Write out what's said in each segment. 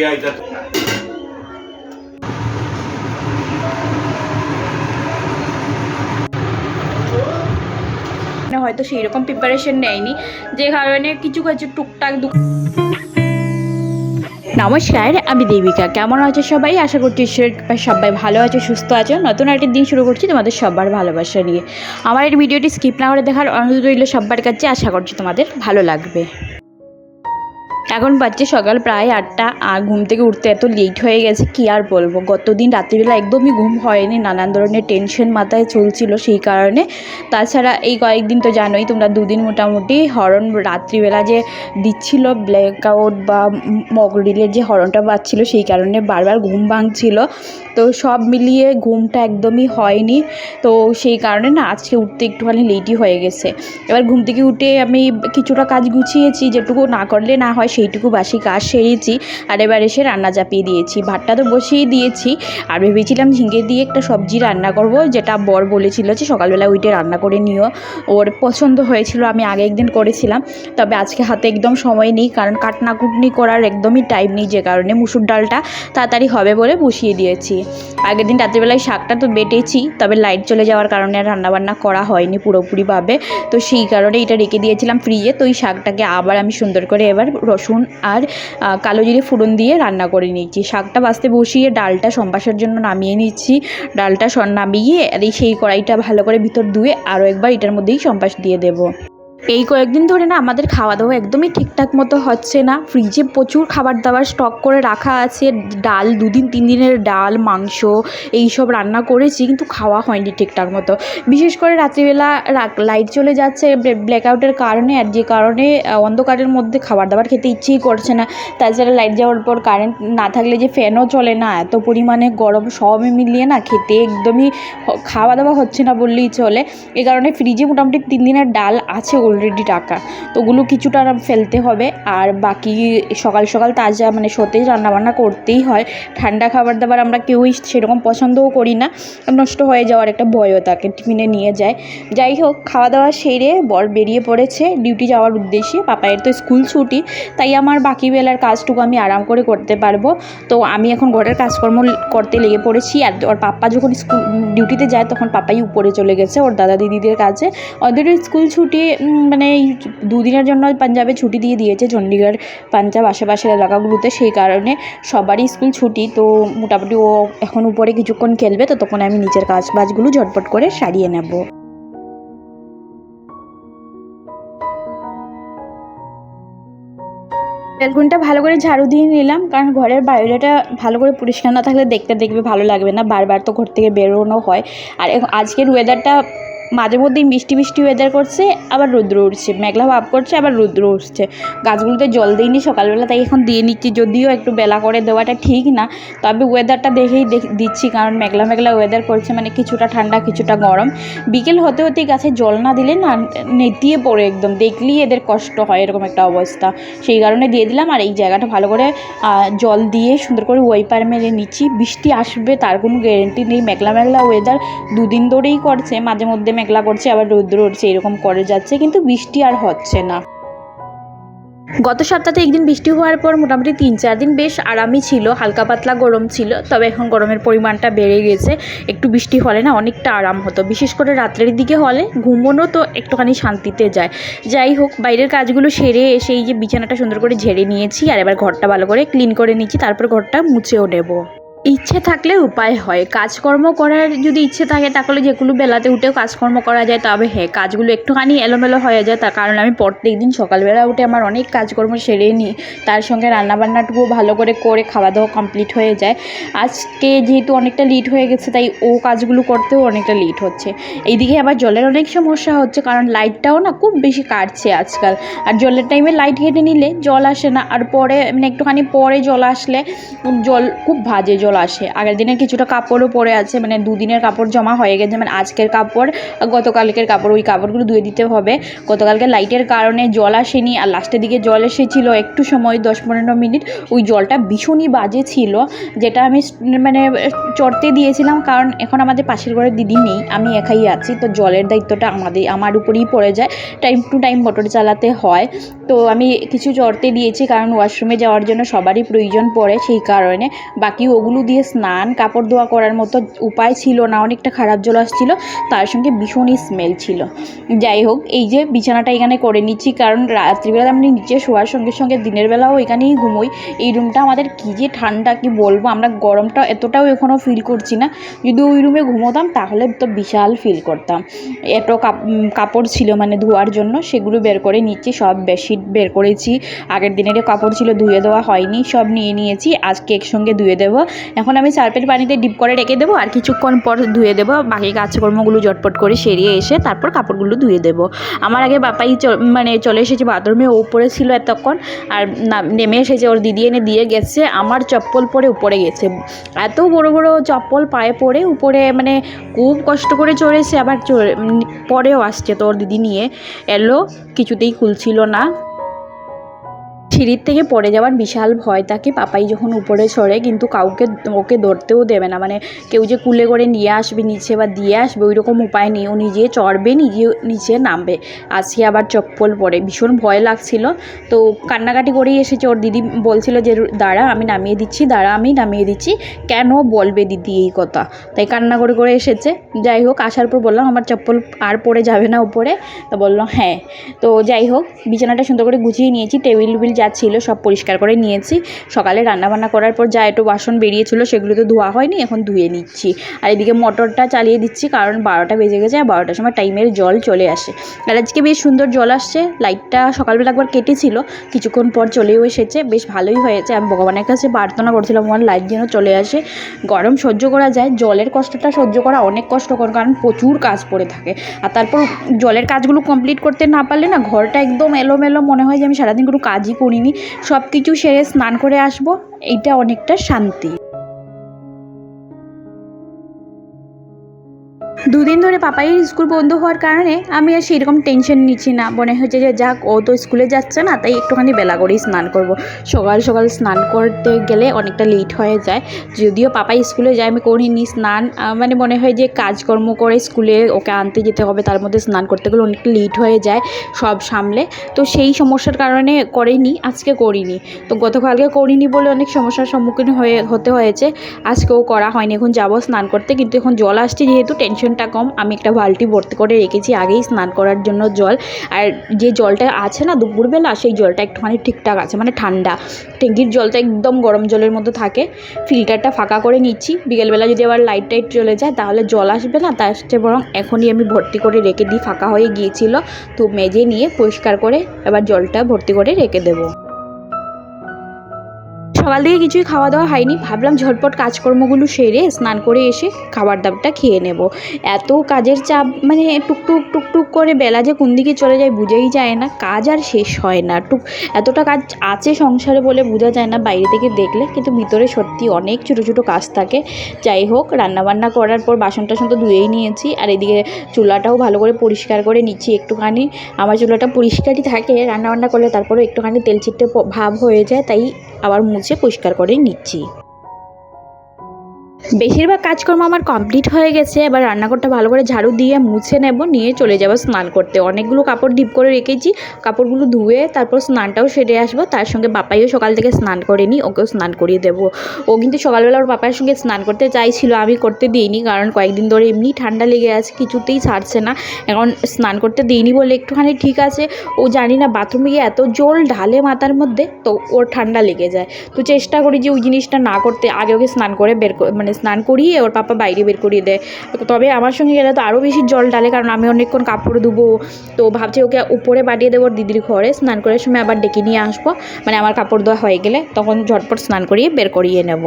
পৌরাণিক গিয়া এটা মানে হয়তো সেই রকম প্রিপারেশন নেয়নি যে কারণে কিছু কিছু টুকটাক দু নমস্কার আমি দেবিকা। কেমন আছো সবাই? আশা করছি ঈশ্বরের সবাই ভালো আছো সুস্থ আছো। নতুন একটি দিন শুরু করছি তোমাদের সবার ভালোবাসা নিয়ে। আমার এই ভিডিওটি স্কিপ না করে দেখার অনুরোধ রইল সবার কাছে। আশা করছি তোমাদের ভালো লাগবে। এখন বাজছে সকাল প্রায় আটটা, আর ঘুম থেকে উঠতে এত লেট হয়ে গেছে, কি আর বলব? গতদিন রাত্রিবেলা একদমই ঘুম হয়নি, নানান ধরনের টেনশন মাথায় চলছিল সেই কারণে। তাছাড়া এই কয়েকদিন তো জানোই তোমরা, দুদিন মোটামুটি হরন রাত্রিবেলা যে দিচ্ছিল ব্ল্যাক আউট বা মগরিলের যে হরনটা বাজছিল সেই কারণে বারবার ঘুম ভাঙছিল। তো সব মিলিয়ে ঘুমটা একদমই হয়নি, তো সেই কারণে না আজকে উঠতে একটুখানি লেটই হয়ে গেছে। এবার ঘুম থেকে উঠে আমি কিছুটা কাজ গুছিয়েছি, যেটুকু না করলে না হয় সেইটুকু বাসি কাজ সেরেছি আর এবার এসে রান্না চাপিয়ে দিয়েছি। ভাতটা তো বসিয়ে দিয়েছি। আর ভেবেছিলাম ঝিঙে দিয়ে একটা সবজি রান্না করব, যেটা বর বলেছিল যে সকালবেলা উইটে রান্না করে নিও। ওর পছন্দ হয়েছিল, আমি আগে একদিন করেছিলাম। তবে আজকে হাতে একদম সময় নেই, কারণ কাটনাকুটনি করার একদমই টাইম নেই যে কারণে মুসুর ডালটা তাড়াতাড়ি হবে বলে বসিয়ে দিয়েছি। আগের দিন রাত্রিবেলায় শাকটা তো বেটেছি, তবে লাইট চলে যাওয়ার কারণে রান্নাবান্না করা হয়নি পুরোপুরিভাবে। তো সেই কারণে এটা রেখে দিয়েছিলাম ফ্রিজে তো ওই শাকটাকে আবার আমি সুন্দর করে এবার রসুন আর কালো জিরে ফোড়ন দিয়ে রান্না করে নিচ্ছি শাকটা বাঁচতে বসিয়ে ডালটা সম্পাসের জন্য নামিয়ে নিচ্ছি। ডালটা নামিয়ে আর এই সেই কড়াইটা ভালো করে ভিতর ধুয়ে আরও একবার এটার মধ্যেই সম্পাস দিয়ে দেবো। এই কয়েকদিন ধরে না আমাদের খাওয়া দাওয়া একদমই ঠিকঠাক মতো হচ্ছে না। ফ্রিজে প্রচুর খাবার দাবার স্টক করে রাখা আছে। ডাল, দুদিন তিন দিনের ডাল, মাংস এই সব রান্না করেছি কিন্তু খাওয়া হয়নি ঠিকঠাক মতো। বিশেষ করে রাত্রিবেলা লাইট চলে যাচ্ছে ব্ল্যাকআউটের কারণে আর যে কারণে অন্ধকারের মধ্যে খাবার দাবার খেতে ইচ্ছেই করছে না। তাছাড়া লাইট যাওয়ার পর কারেন্ট না থাকলে যে ফ্যানও চলে না। এত পরিমাণে গরম সব মিলিয়ে না খেতে একদমই খাওয়া দাওয়া হচ্ছে না বললেই চলে। এই কারণে ফ্রিজে মোটামুটি তিন দিনের ডাল আছে অলরেডি টাকা। তো ওগুলো কিছুটা ফেলতে হবে। আর বাকি সকাল সকাল তাজা মানে সতেজ রান্নাবান্না করতেই হয়। ঠান্ডা খাবার দাবার আমরা কেউই সেরকম পছন্দও করি না। নষ্ট হয়ে যাওয়ার একটা ভয়ও থাকে টিফিনে নিয়ে যায়। যাই হোক খাওয়া দাওয়া সেরে বর বেরিয়ে পড়েছে ডিউটি যাওয়ার উদ্দেশ্যে। পাপায়ের তো স্কুল ছুটি, তাই আমার বাকি বেলার কাজটুকু আমি আরাম করে করতে পারব। তো আমি এখন ঘরের কাজকর্ম করতে লেগে পড়েছি। আর ওর পাপ্পা যখন স্কুল ডিউটিতে যায়, তখন পাপাই উপরে চলে গেছে, ওর দাদা দিদিদের কাছে ওদের স্কুল ছুটি মানে এই দুদিনের জন্য পাঞ্জাবে ছুটি দিয়ে দিয়েছে চণ্ডীগড় পাঞ্জাব আশেপাশের এলাকাগুলোতে। সেই কারণে সবারই স্কুল ছুটি, তো মোটামুটি ও এখন উপরে কিছুক্ষণ খেলবে, তো তখন আমি নিচের কাজ বাজগুলো ঝটপট করে সারিয়ে নেব। ব্যালকনিটা ভালো করে ঝাড়ু দিয়ে নিলাম, কারণ ঘরের বাইরেটা ভালো করে পরিষ্কার না থাকলে দেখতে দেখবে ভালো লাগবে না, বারবার তো ঘর থেকে বেরোনো হয়। আর আজকের ওয়েদারটা মাঝে মধ্যেই মিষ্টি মিষ্টি ওয়েদার করছে, আবার রৌদ্র উঠছে মেঘলা ভাব করছে, আবার রৌদ্র উঠছে গাছগুলোতে জল দিইনি সকালবেলা, তাই এখন দিয়ে নিচ্ছি। যদিও একটু বেলা করে দেওয়াটা ঠিক না, তবে ওয়েদারটা দেখেই দেখ- দিচ্ছি, কারণ মেঘলা মেঘলা ওয়েদার করছে মানে কিছুটা ঠান্ডা, কিছুটা গরম। বিকেল হতে হতেই গাছে জল না দিলে না, নেতিয়ে পড়ে একদম। দেখলেই এদের কষ্ট হয়, এরকম একটা অবস্থা। সেই কারণে দিয়ে দিলাম, আর এই জায়গাটা ভালো করে জল দিয়ে সুন্দর করে ওয়াইপার মেরে নিচ্ছি। বৃষ্টি আসবে, তার কোনো গ্যারেন্টি নেই। মেঘলা মেঘলা ওয়েদার দুদিন ধরেই করছে, মাঝে মধ্যে মেঘলা করছে, আবার রৌদ্র উঠছে, এরকম করে যাচ্ছে, কিন্তু বৃষ্টি আর হচ্ছে না। গত সপ্তাহে একদিন বৃষ্টি হওয়ার পর মোটামুটি তিন চার দিন বেশ আরামই ছিল, হালকা পাতলা গরম ছিল, তবে এখন গরমের পরিমাণটা বেড়ে গেছে, একটু বৃষ্টি হলে না অনেকটা আরাম হতো, বিশেষ করে রাত্রের দিকে হলে ঘুমোনো তো একটুখানি শান্তিতে যায়। যাই হোক, বাইরের কাজগুলো সেরে এসে এই যে বিছানাটা সুন্দর করে ঝেড়ে নিয়েছি, আর এবার ঘরটা ভালো করে ক্লিন করে নিচ্ছি, তারপর ঘরটা মুছেও নেব। ইচ্ছে থাকলে উপায় হয়। কাজকর্ম করার যদি ইচ্ছে থাকে, তাহলে যেগুলো বেলাতে উঠেও কাজকর্ম করা যায়। তবে হ্যাঁ কাজগুলো একটুখানি এলোমেলো হয়ে যায়, তার কারণ আমি প্রত্যেক দিন সকালবেলা উঠে আমার অনেক কাজকর্ম সেরে নিই। তার সঙ্গে রান্নাবান্নাটুকু ভালো করে করে খাওয়া দাওয়া কমপ্লিট হয়ে যায়। আজকে যেহেতু অনেকটা লেট হয়ে গেছে, তাই ও কাজগুলো করতেও অনেকটা লেট হচ্ছে। এইদিকে আবার জলের অনেক সমস্যা হচ্ছে, কারণ লাইটটাও না খুব বেশি কাটছে আজকাল। আর জলের টাইমে লাইট কেটে নিলে জল আসে না। আর পরে মানে একটুখানি পরে জল আসলে জল খুব ভাজে জল জল আসে। আগের দিনের কিছুটা কাপড়ও পরে আছে মানে দুদিনের কাপড় জমা হয়ে গেছে মানে আজকের কাপড়, গতকালকের কাপড়, ওই কাপড়গুলো ধুয়ে দিতে হবে। গতকালকে লাইটের কারণে জল আসেনি, আর লাস্টের দিকে জল এসেছিল একটু সময় দশ পনেরো মিনিট। ওই জলটা ভীষণই বাজে ছিল, যেটা আমি মানে চড়তে দিয়েছিলাম, কারণ এখন আমাদের পাশের ঘরের দিদি নেই, আমি একাই আছি, তো জলের দায়িত্বটা আমাদের, আমার উপরেই পড়ে যায়। টাইম টু টাইম মোটর চালাতে হয়। তো আমি কিছু চড়তে দিয়েছি, কারণ ওয়াশরুমে যাওয়ার জন্য সবারই প্রয়োজন পড়ে, সেই কারণে। বাকি ওগুলো দিয়ে স্নান, কাপড় ধোয়া করার মতো উপায় ছিল না, অনেকটা খারাপ জল আসছিল, তার সঙ্গে ভীষণই স্মেল ছিল। যাই হোক, এই যে বিছানাটা এখানে করে নিচ্ছি, কারণ রাত্রিবেলা আমি নিচে শোয়ার সঙ্গে সঙ্গে দিনের বেলাও এখানেই ঘুমোই। এই রুমটা আমাদের কী যে ঠান্ডা, কি বলব? আমরা গরমটা এতটাও এখনও ফিল করছি না। যদি ওই রুমে ঘুমোতাম, তাহলে তো বিশাল ফিল করতাম। এত কাপ- কাপড় ছিল মানে ধোয়ার জন্য, সেগুলো বের করে নিচ্ছি, সব বেডশিট বের করেছি। আগের দিনের কাপড় ছিল, ধুয়ে দেওয়া হয়নি, সব নিয়ে নিয়েছি। আজকে একসঙ্গে ধুয়ে দেবো। এখন আমি সার্পের পানিতে ডিপ করে রেখে দেবো আর কিছুক্ষণ পর ধুয়ে দেবো। বাকি কাজকর্মগুলো জটপট করে সেরিয়ে এসে তারপর কাপড়গুলো ধুয়ে দেবো। আমার আগে বাপাই মানে চলে এসেছে বাথরুমে, ও উপরে ছিল এতক্ষণ আর নেমে এসেছে, ওর দিদি এনে দিয়ে গেছে, আমার চপ্পল পরে উপরে গেছে। এত বড় বড় চপ্পল পায়ে পরে উপরে মানে খুব কষ্ট করে চড়েছে, আবার পরেও আসছে তো ওর দিদি নিয়ে। এলো, কিছুতেই খুলছিল না। সিঁড়ির থেকে পড়ে যাওয়ার বিশাল ভয় থাকে। পাপাই যখন উপরে চড়ে কিন্তু কাউকে ওকে ধরতেও দেবে না। মানে কেউ যে কুলে করে নিয়ে আসবে, নিচে বা দিয়ে আসবে ওই রকম উপায় নেই। ও নিজে চড়বে, নিজে, নিচে নামবে। আসি আবার চপ্পল পরে। ভীষণ ভয় লাগছিল। তো কান্নাকাটি করেই এসেছে। ওর দিদি বলছিল যে, দাঁড়া, আমি নামিয়ে দিচ্ছি, দাঁড়া, আমি নামিয়ে দিচ্ছি। কেন বলবে দিদি এই কথা? তাই কান্না করে করে এসেছে। যাই হোক, আসার পর বললাম, আমার চপ্পল আর পরে যাবে না উপরে। তো বলল হ্যাঁ। তো যাই হোক, বিছানাটা সুন্দর করে গুছিয়ে নিয়েছি। টেবিল টেবিল যা ছিল, সব পরিষ্কার করে নিয়েছি। সকালে রান্নাবান্না করার পর যা একটু বাসন বেরিয়েছিল সেগুলো তো ধোয়া হয়নি, এখন ধুয়ে নিচ্ছি। আর এদিকে মোটরটা চালিয়ে দিচ্ছি, কারণ বারোটা বেজে গেছে আর বারোটার সময় টাইমের জল চলে আসে। আর আজকে বেশ সুন্দর জল আসছে, লাইটটা সকালবেলা একবার কেটেছিল, কিছুক্ষণ পর চলেও এসেছে, বেশ ভালোই হয়েছে। আমি ভগবানের কাছে প্রার্থনা করছিলাম আমার লাইট যেন চলে আসে। গরম সহ্য করা যায়, জলের কষ্টটা সহ্য করা অনেক কষ্টকর, কারণ প্রচুর কাজ পড়ে থাকে। আর তারপর জলের কাজগুলো কমপ্লিট করতে না পারলে না, ঘরটা একদম এলোমেলো মনে হয় যে আমি সারাদিন কোনো কাজই করিনি। সব কিছু সেরে স্নান করে আসব। এইটা অনেকটা শান্তি। দুদিন ধরে পাপাই স্কুল বন্ধ হওয়ার কারণে আমি আর সেরকম টেনশন নিচ্ছি না। মনে হচ্ছে যে যাক, ও তো স্কুলে যাচ্ছে না, তাই একটুখানি বেলা করেই স্নান করব। সকাল সকাল স্নান করতে গেলে অনেকটা লেট হয়ে যায়। যদিও পাপাই স্কুলে যায়, আমি করিনি স্নান। মানে মনে হয় যে কাজকর্ম করে স্কুলে ওকে আনতে যেতে হবে, তার মধ্যে স্নান করতে গেলে অনেকটা লেট হয়ে যায় সব সামলে। তো সেই সমস্যার কারণে করিনি, আজকে করিনি। তো গতকালকে করিনি বলে অনেক সমস্যার সম্মুখীন হয়ে, হতে হয়েছে। আজকেও করা হয়নি, এখন যাব স্নান করতে, কিন্তু এখন জল আসছে যেহেতু টেনশনটা কম, আমি একটা বালতি ভর্তি করে রেখেছি আগেই স্নান করার জন্য জল। আর যে জলটা আছে না দুপুরবেলা, সেই জলটা একটুখানি ঠিকঠাক আছে মানে ঠান্ডা। ট্যাঙ্কির জলটা একদম গরম জলের মতো থাকে। ফিল্টারটা ফাঁকা করে নিচ্ছি। বিকেলবেলা যদি আবার লাইট টাইট চলে যায়, তাহলে জল আসবে না, তার চেয়ে বরং এখনই আমি ভর্তি করে রেখে দিই। ফাঁকা হয়ে গিয়েছিল, তো মেজে নিয়ে পরিষ্কার করে এবার জলটা ভর্তি করে রেখে দেবো। সকাল থেকে কিছুই খাওয়া দাওয়া হয়নি। ভাবলাম ঝটপট কাজকর্মগুলো সেরে স্নান করে এসে খাবার দাবারটা খেয়ে নেব। এত কাজের চাপ মানে টুকটুক টুকটুক করে বেলা যে কোন দিকে চলে যায় বুঝেই যায় না। কাজ আর শেষ হয় না। টুক, এতটা কাজ আছে সংসারে বলে বোঝা যায় না বাইরে থেকে দেখলে। কিন্তু ভিতরে সত্যি অনেক ছোটো ছোটো কাজ থাকে। যাই হোক, রান্নাবান্না করার পর বাসন টাসন তো ধুয়েই নিয়েছি। আর এদিকে চুলাটাও ভালো করে পরিষ্কার করে নিচ্ছি একটুখানি। আমার চুলাটা পরিষ্কারই থাকে। রান্নাবান্না করলে তারপরে একটুখানি তেল প- ভাব হয়ে যায়। তাই আবার মুছে পরিষ্কার করে নিচ্ছি। বেশিরভাগ কাজকর্ম আমার কমপ্লিট হয়ে গেছে, এবার রান্নাঘরটা ভালো করে ঝাড়ু দিয়ে মুছে নেব, নিয়ে চলে যাব স্নান করতে। অনেকগুলো কাপড় ডিপ করে রেখেছি, কাপড়গুলো ধুয়ে তারপর স্নানটাও সেরে আসব। তার সঙ্গে বাপাইও সকাল থেকে স্নান করেনি, ওকেও স্নান করিয়ে দেবো। ও কিন্তু সকালবেলা ওর বাপার সঙ্গে স্নান করতে চাইছিল, আমি করতে দিইনি, কারণ কয়েকদিন ধরে এমনি ঠান্ডা লেগে আছে, কিছুতেই ছাড়ছে না। এখন স্নান করতে দিইনি বলে একটুখানি ঠিক আছে, ও জানি না বাথরুমে গিয়ে এত জল ঢালে মাথার মধ্যে, তো ওর ঠান্ডা লেগে যায়। তো চেষ্টা করি যে ওই জিনিসটা না করতে, আগে ওকে স্নান করে বের মানে স্নান করিয়ে ওর পাপা বাইরে বের করিয়ে দেয়। তবে আমার সঙ্গে গেলে তো আরও বেশি জল ডালে কারণ আমি অনেকক্ষণ কাপড় ধুবো। তো ভাবছি ওকে উপরে পাঠিয়ে দেবো দিদির ঘরে। স্নান করার সময় আবার ডেকে নিয়ে আসব। মানে আমার কাপড় ধোয়া হয়ে গেলে তখন ঝটপট স্নান করিয়ে বের করিয়ে নেব।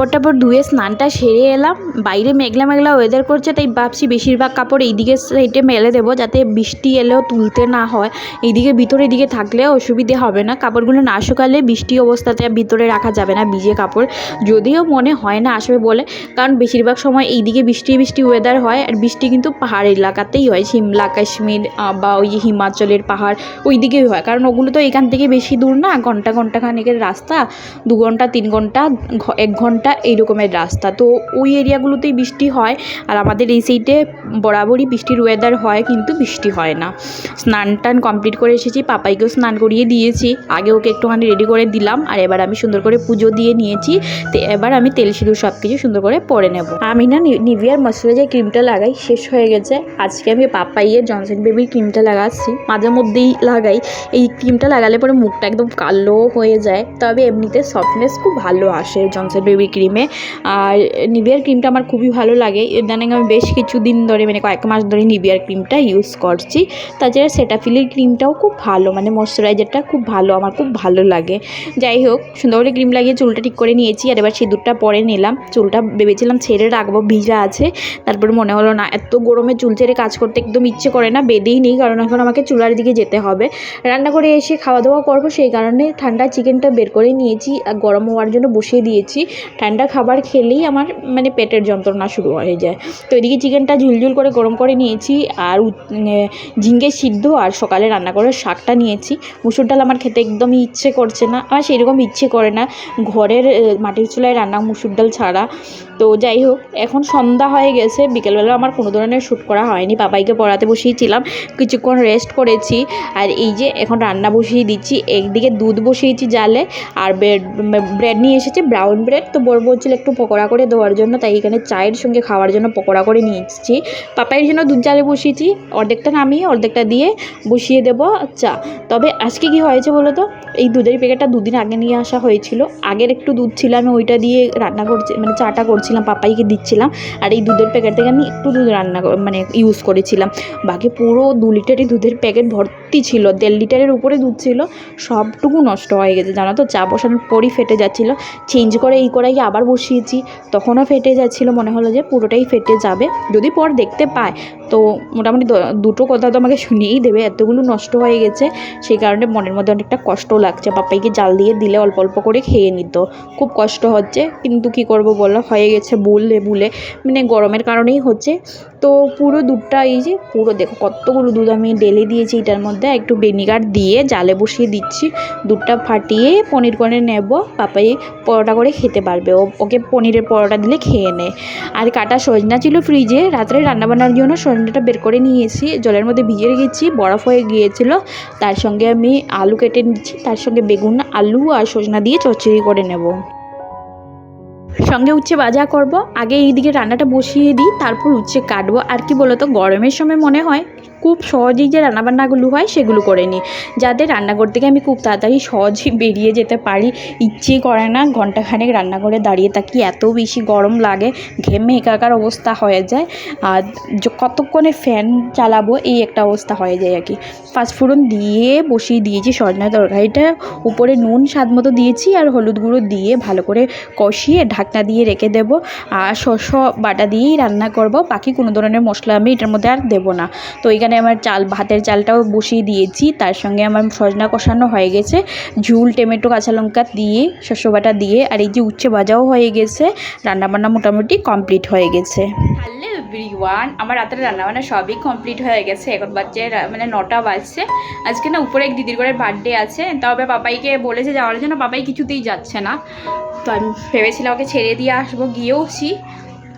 কাপড় টাপড় ধুয়ে স্নানটা সেরে এলাম। বাইরে মেঘলা মেঘলা ওয়েদার করছে, তাই ভাবছি বেশিরভাগ কাপড় এইদিকে সাইডে মেলে দেবো যাতে বৃষ্টি এলেও তুলতে না হয়। এইদিকে ভিতরে দিকে থাকলে অসুবিধে হবে না। কাপড়গুলো না শুকালে বৃষ্টি অবস্থাতে ভিতরে রাখা যাবে না ভিজে কাপড়। যদিও মনে হয় না আসবে বলে, কারণ বেশিরভাগ সময় এইদিকে বৃষ্টি বৃষ্টি ওয়েদার হয় আর বৃষ্টি কিন্তু পাহাড় এলাকাতেই হয়। সিমলা, কাশ্মীর বা ওই যে হিমাচলের পাহাড় ওই দিকেই হয়। কারণ ওগুলো তো এখান থেকে বেশি দূর না, ঘণ্টা ঘণ্টা খানেকের রাস্তা। দু ঘণ্টা, তিন ঘণ্টা এক ঘণ্টা এইরকমের রাস্তা। তো ওই এরিয়াগুলোতেই বৃষ্টি হয় আর আমাদের এই সাইডে বরাবরই বৃষ্টির ওয়েদার হয় কিন্তু বৃষ্টি হয় না। স্নান টান কমপ্লিট করে এসেছি, পাপাইকেও স্নান করিয়ে দিয়েছি। আগে ওকে একটুখানি রেডি করে দিলাম আর এবার আমি সুন্দর করে পুজো দিয়ে নিয়েছি। তো এবার আমি তেল সিঁদুর সব কিছু সুন্দর করে পরে নেব। আমি না নিভিয়ার ময়শ্চারাইজার ক্রিমটা লাগাই শেষ হয়ে গেছে। আজকে আমি পাপাইয়ের জনসন বেবির ক্রিমটা লাগাচ্ছি। মাঝে মধ্যেই লাগাই। এই ক্রিমটা লাগালে পরে মুখটা একদম কালো হয়ে যায়। তবে এমনিতে সফটনেস খুব ভালো আসে জনসন বেবি ক্রিমে আর নিভিয়ার ক্রিমটা আমার খুবই ভালো লাগে। ইদানিং আমি বেশ কিছুদিন ধরে মানে কয়েক মাস ধরে নিভিয়ার ক্রিমটা ইউজ করছি। তাছাড়া সেটাফিলের ক্রিমটাও খুব ভালো মানে ময়শ্চারাইজারটা খুব ভালো, আমার খুব ভালো লাগে। যাই হোক সুন্দর করে ক্রিম লাগিয়ে চুলটা ঠিক করে নিয়েছি। আর এবার সিঁদুরটা পরে নিলাম। চুলটা ভেবেছিলাম ছেড়ে রাখব, ভিজা আছে। তারপরে মনে হলো না, এত গরমে চুল ছেড়ে কাজ করতে একদম ইচ্ছে করে না, বেঁধেই নেই, কারণ এখন আমাকে চুলার দিকে যেতে হবে। রান্না করে এসে খাওয়া দাওয়া করব, সেই কারণে ঠান্ডা চিকেনটা বের করে নিয়েছি। আর গরম হওয়ার জন্য বসিয়ে দিয়েছি। ঠান্ডা খাবার খেলেই আমার মানে পেটের যন্ত্রণা শুরু হয়ে যায়। তো এদিকে চিকেনটা ঝুলঝুল করে গরম করে নিয়েছি আর ঝিঙ্গে সিদ্ধ আর সকালে রান্না করে শাকটা নিয়েছি। মুসুর ডাল আমার খেতে একদমই ইচ্ছে করছে না। আমার সেরকম ইচ্ছে করে না। ঘরের মাটির চুলায় রান্না মুসুর ডাল ছাড়া। তো যাই হোক, এখন সন্ধ্যা হয়ে গেছে। বিকেলবেলা আমার কোনো ধরনের শ্যুট করা হয়নি। বাবাইকে পড়াতে বসিয়েছিলাম কিছুক্ষণ রেস্ট করেছি। আর এই যে এখন রান্না বসিয়ে দিচ্ছি। একদিকে দুধ বসিয়েছি জালে, আর ব্রেড ব্রেড নিয়ে এসেছে ব্রাউন ব্রেড তো বড় বলছিল একটু পকোড়া করে দেওয়ার জন্য, তাই এখানে চায়ের সঙ্গে খাওয়ার জন্য পকোড়া করে নিয়ে এসেছি। পাপাইয়ের জন্য দুধ জালে বসিয়েছি। অর্ধেকটা নামিয়ে অর্ধেকটা দিয়ে বসিয়ে দেবো চা। তবে আজকে কি হয়েছে বলো তো? এই দুধের প্যাকেটটা দুদিন আগে নিয়ে আসা হয়েছিল। আগের একটু দুধ ছিল, আমি ওইটা দিয়ে রান্না করছি মানে চাটা করছিলাম, পাপাইকে দিচ্ছিলাম। আর এই দুধের প্যাকেট থেকে আমি একটু দুধ রান্না মানে ইউজ করেছিলাম। বাকি পুরো দু লিটারই দুধের প্যাকেট ভর্তি ছিল। দেড় লিটারের উপরে দুধ ছিল। সবটুকু নষ্ট হয়ে গেছে, জানো তো? চা বসানোর পরই ফেটে যাচ্ছিল। চেঞ্জ করে এই করাই আবার বসিয়েছি। তখনও ফেটে যাচ্ছিল, মনে হলো যে পুরোটাই ফেটে যাবে। যদি পর দেখতে পায় তো মোটামুটি দুটো কথা তো আমাকে শুনিয়েই দেবে, এতগুলো নষ্ট হয়ে গেছে, সেই কারণে মনের মধ্যে অনেকটা কষ্ট লাগছে। পাপাইকে জাল দিয়ে দিলে অল্প অল্প করে খেয়ে নিত। খুব কষ্ট হচ্ছে, কিন্তু কি করব বলো? হয়ে গেছে বুলে বুলে মানে গরমের কারণেই হচ্ছে। তো পুরো দুধটা এই যে, পুরো দেখো কতগুলো দুধ আমি ডেলে দিয়েছি এটার মধ্যে। একটু ভিনিগার দিয়ে জালে বসিয়ে দিচ্ছি। দুধটা ফাটিয়ে পনির করে নেব। পাপাই পরোটা করে খেতে পারবে। ওকে পনিরের পরোটা দিলে খেয়ে নেয় আর কাটা সজনা ছিল ফ্রিজে, রাত্রে রান্নাবান্নার জন্য সজনাটা বের করে নিয়েছি, জলের মধ্যে ভিজে রেখেছি, বরফ হয়ে গিয়েছিল, তার সঙ্গে আমি আলু কেটে নিচ্ছি, তার সঙ্গে বেগুন, আলু আর সজনা দিয়ে চচ্চড়ি করে নেব। সঙ্গে উচ্ছে ভাজা করব, আগে এইদিকে রান্নাটা বসিয়ে দিই, তারপর উচ্ছে কাটবো, আর কি বলতো, গরমের সময় মনে হয় খুব সহজেই যে রান্নাবান্নাগুলো হয়, সেগুলো করে নিই। যাতে রান্নাঘর থেকে আমি খুব তাড়াতাড়ি সহজেই বেরিয়ে যেতে পারি, ইচ্ছে করে না ঘন্টাখানেক রান্নাঘরে দাঁড়িয়ে থাকি, এত বেশি গরম লাগে, ঘেমে একাকার অবস্থা হয়ে যায়, আর কতক্ষণে ফ্যান চালাবো, এই একটা অবস্থা হয়ে যায় আর কি। পাঁচফোড়ন দিয়ে বসিয়ে দিয়েছি, সজনা তরকারিটা, উপরে নুন স্বাদ মতো দিয়েছি, আর হলুদ গুঁড়ো দিয়ে ভালো করে কষিয়ে ঢাকনা দিয়ে রেখে দেবো, আর শস্য বাটা দিয়েই রান্না করব, বাকি কোনো ধরনের মশলা আমি এটার মধ্যে আর দেবো না। তো এখানে আমার চাল, ভাতের চালটাও বসিয়ে দিয়েছি। তার সঙ্গে আমার সজনা কষানো হয়ে গেছে। ঝুল, টমেটো, কাঁচা লঙ্কা দিয়ে, শস্য বাটা দিয়ে, আর এই যে উচ্ছে ভাজাও হয়ে গেছে। রান্নাবান্না মোটামুটি কমপ্লিট হয়ে গেছে। এভরিওয়ান, আমার রাতের রান্নাবান্না সবই কমপ্লিট হয়ে গেছে। এখন বাজছে মানে নটা বাজছে। আজকে না উপরে এক দিদির ঘরের বার্থডে আছে। তবে বাবাইকে বলেছে যাওয়ার জন্য বাবাই কিছুতেই যাচ্ছে না। তো আমি ভেবেছিলাম ওকে ছেড়ে দিয়ে আসব, গিয়েওছি।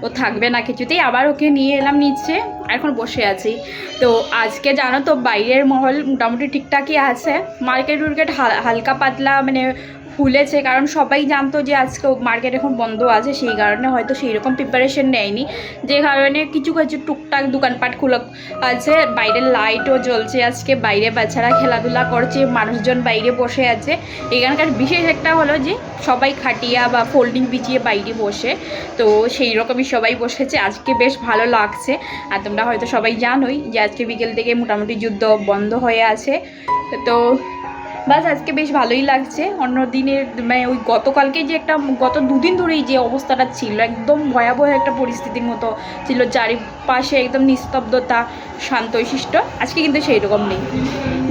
ও থাকবে না কিছুতেই। আবার ওকে নিয়ে এলাম নিচে। এখন বসে আছি। তো আজকে জানো তো বাইরের মহল মোটামুটি ঠিকঠাকই আছে। মার্কেট উর্কেট হালকা পাতলা মানে খুলেছে, কারণ সবাই জানতো যে আজকে মার্কেট এখন বন্ধ আছে, সেই কারণে হয়তো সেই রকম প্রিপারেশন নেয়নি। যে কারণে কিছু কিছু টুকটাক দোকানপাট খুলে আছে, বাইরে লাইটও জ্বলছে আজকে, বাইরে বাচ্চারা খেলাধুলা করছে, মানুষজন বাইরে বসে আছে। এখানকার বিশেষ একটা হলো যে সবাই খাটিয়া বা ফোল্ডিং বিছিয়ে বাইরে বসে, তো সেই রকমই সবাই বসেছে। আজকে বেশ ভালো লাগছে, আর তোমরা হয়তো সবাই জানোই যে আজকে বিকেল থেকে মোটামুটি যুদ্ধ বন্ধ হয়ে আছে। তো বাস, আজকে বেশ ভালোই লাগছে। অন্য দিনের মানে ওই গতকালকে যে একটা, গত দুদিন ধরেই যে অবস্থাটা ছিল, একদম ভয়াবহ একটা পরিস্থিতির মতো ছিল। চারিপাশে একদম নিস্তব্ধতা শান্তশিষ্ট আজকে কিন্তু সেই রকম নেই।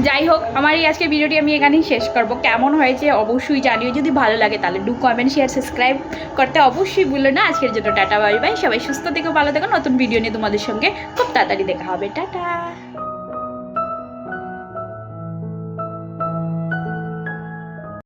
যাই হোক, আমার এই আজকের ভিডিওটি আমি এখানেই শেষ করব। কেমন হয়েছে অবশ্যই জানিও। যদি ভালো লাগে, তাহলে ডু কমেন্ট শেয়ার সাবস্ক্রাইব করতে অবশ্যই ভুলো না। আজকের জন্য টাটা বাই বাই সবাই সুস্থ থেকো, ভালো থেকো। নতুন ভিডিও নিয়ে তোমাদের সঙ্গে খুব তাড়াতাড়ি দেখা হবে। টাটা!